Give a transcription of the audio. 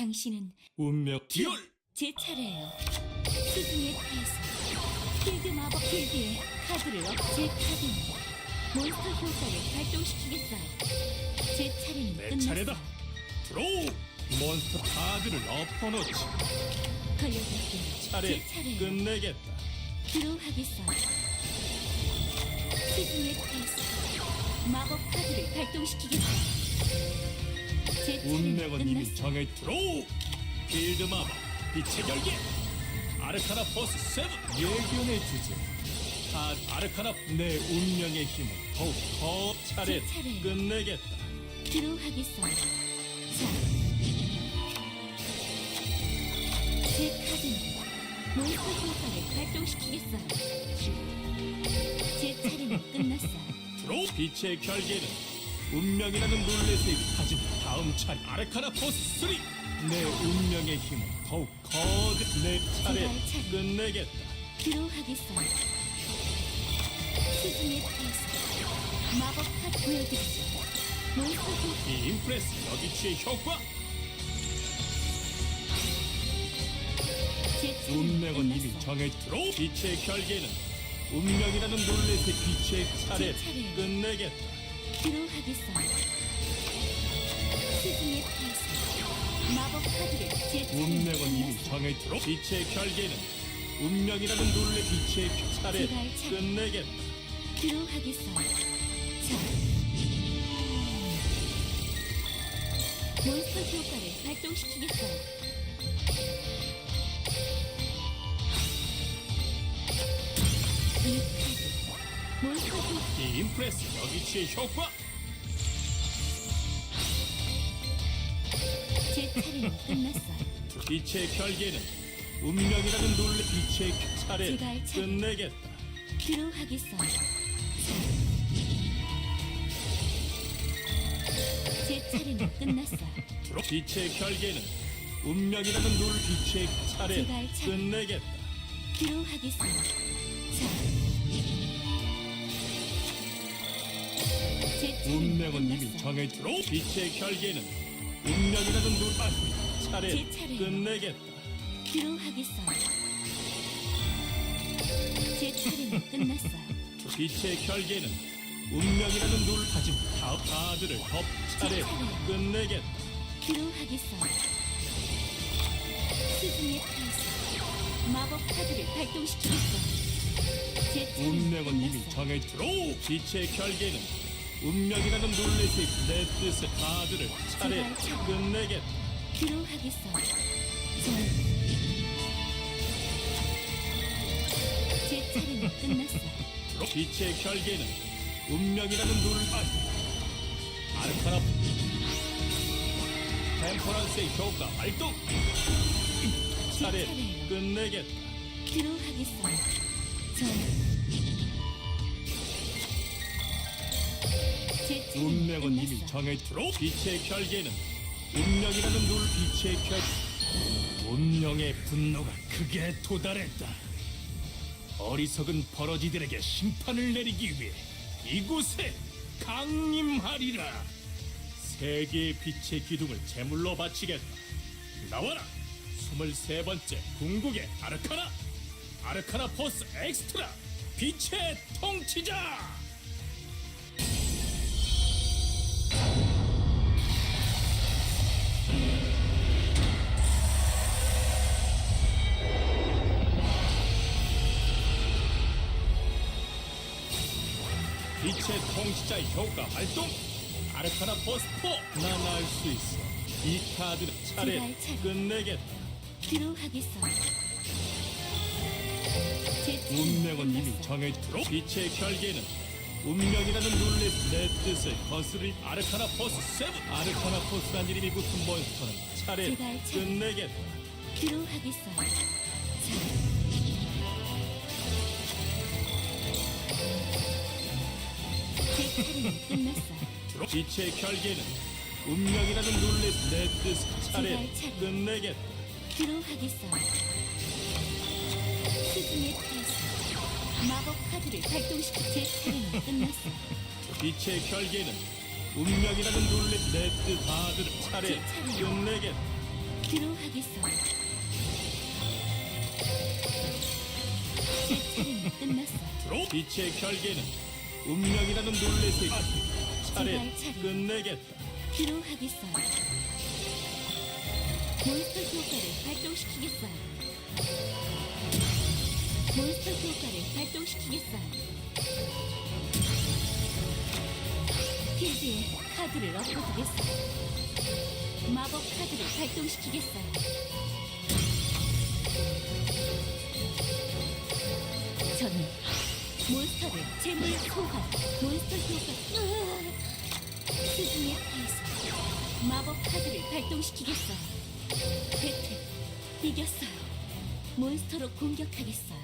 당신은 운명 듀얼 제 차례예요. 수중의 패스. 필드 마법 필드에 카드를 업. 제 카드는 몬스터 효과를 발동시키겠어요. 제 차례는 내 끝났어요. 차례다 드로우 몬스터 카드를 엎어놓지 걸려들게요. 차례 제 차례예요. 끝내겠다 드로우하겠어요. 수중의 패스. 마법 카드를 발동시키겠어요. 제 운명은 이미. 정해 드로우 필드 마법 빛의 결계 아르카나 포스 세븐 예견의 주제 아, 아르카나 내 운명의 힘을 더욱 더 차례 제 차례예요. 끝내겠다 드로우하겠어요. 자. 제 카드는 몬스터 효과를 발동시키겠어요. 제 차례는 끝났어요. 드로우 빛의 결계는 운명이라는 룰렛의 하지만 다음 차례 아르카나 포스 3 내 운명의 힘을 더욱 거듭 내 차례 제발 차례. 끝내겠다 드로우하겠어요. 수중의 패스. 마법 카드 보여드리죠. 몬스터 효과 이 임프레스 여기치의 효과 제 운명은 이미. 정해 드로우 빛의 결계는 운명이라는 룰렛의 빛의 차례 제. 끝내겠다 드로우하겠어 요. 수중의 패스. 마법 카드를 제 차례는 운명은 이미 끝났어요. 정해 드로우 빛의 결계는 운명이라는 룰렛 빛의 차례 제발 차례. 끝내겠다 드로우하겠어요. 자. 몬스터 효과를 발동시키겠어요. 이 카드. 몬스터 효과 이 임프레스 여기치의 효과 제 차례는 끝났어요. 빛의 결계는 운명이라는 룰렛 빛의 차례 제가 할 차례. 끝내겠다. 자. 제 차례는 끝났어요. 빛의 결계는 운명이라는 룰 빛의 차례 제가 할 차례. 끝내겠다 드로우하겠어요. 자. 제 차례는 운명은 이미 끝났어요. 정해 드로 빛의 결계는 운명이라는 룰 아, 차례 제 차례예요. 끝내겠다 드로우하겠어요. 제 차례는 끝났어요. 빛의 결계는 운명이라는 룰 하지만 다음 카드를 법 차례 제 차례. 끝내겠다 드로우하겠어요. 수중의 패스. 마법 카드를 발동시키겠어요. 제 차례는 운명은 이미 끝났어요. 정해 드로 빛의 결계는 운명이라는 룰렛의 내 뜻의 카드를 차례 제발. 끝내겠다 드로우하겠어요. 전. 제 차례는 끝났어요. 드로 빛의 결계는 운명이라는 룰 아, 아르카나 템퍼런스의 효과 발동 차례. 끝내겠다 드로우하겠어요. 전. 운명은 이미. 정해 드로 빛의 결계는 운명이라는 룰 빛의 결 운명의 분노가 극에 도달했다. 어리석은 버러지들에게 심판을 내리기 위해 이곳에 강림하리라. 세계의 빛의 기둥을 제물로 바치겠다. 나와라 23번째 궁극의 아르카나. 아르카나 포스 엑스트라 빛의 통치자 통치자의 효과 발동 아르카나 포스포 난 알 수 있어 이 카드는 차례 제발. 끝내겠다. 제 차례는 운명은 이미. 정해 들어 빛의 결계는 운명이라는 룰렛 내 뜻을 거스를 아르카나 포스 세븐 아르카나 포스란 이름이 붙은 몬스터는 차례 제발. 끝내겠다 드로우하겠어요. 자. 끝났어요. 빛의 결계는 운명이라는 룰렛 내 뜻을 차례. 끝내겠다 드로우하겠어요. 수중의 패스. 마법 카드를 발동시키 제 차례는 끝났어요. 빛의 결계는 운명이라는 룰렛 내뜻 카드를 차례 제. 끝내겠다 드로우하겠어요. 제 차례는 끝났어요. 드로 빛의 결계는 운명이라는 룰렛의 차례 제발 차례. 끝내겠다. 드로우하겠어요. 몬스터 효과를 발동시키겠어요. 몬스터 효과를 발동시키겠어요. 필드에 카드를 엎어두겠어요. 마법 카드를 발동시키겠어요. 몬스터를 재물 소환, 몬스터 효과! 스승의 패스, 마법 카드를 발동시키겠어요. 배틀, 이겼어요. 몬스터로 공격하겠어요.